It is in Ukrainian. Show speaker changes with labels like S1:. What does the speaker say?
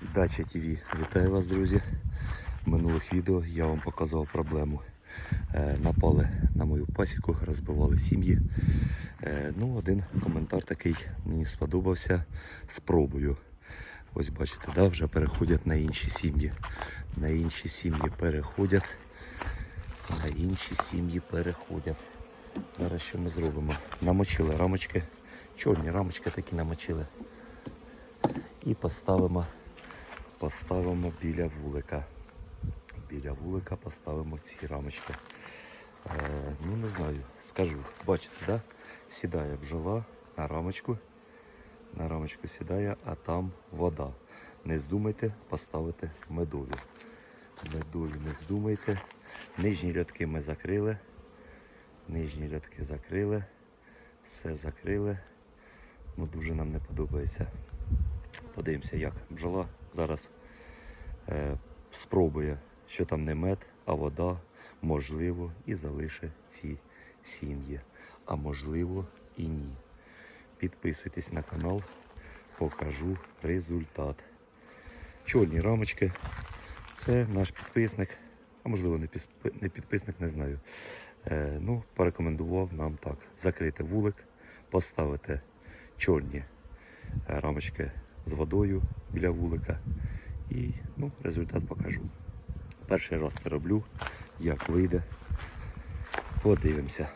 S1: Дача ТВ. Вітаю вас, друзі. В минулих відео я вам показував проблему. Е, Напали на мою пасіку, розбивали сім'ї. Е, Ну, один коментар такий мені сподобався. Спробую. Ось бачите, да, вже переходять на інші сім'ї. На інші сім'ї переходять. На інші сім'ї переходять. Зараз що ми зробимо? Намочили рамочки. Чорні рамочки такі намочили. І поставимо, поставимо біля вулика. Біля вулика поставимо ці рамочки. Е, ну не знаю, скажу. Бачите, да? сідає бджола на рамочку. На рамочку сідає, а там вода. Не здумайте поставити медові. Медові не здумайте. Нижні рядки ми закрили. Нижні рядки закрили. Все закрили. Ну дуже нам не подобається. Подивимося, як бджола зараз е, спробує, що там не мед, а вода, можливо, і залишить ці сім'ї. А можливо і ні. Підписуйтесь на канал, покажу результат. Чорні рамочки. Це наш підписник, а можливо не, підписник, не знаю. Е, ну, порекомендував нам так: закрити вулик, поставити чорні е, рамочки з водою біля вулика. І ну, результат покажу. Перший раз це роблю, як вийде. Подивимося.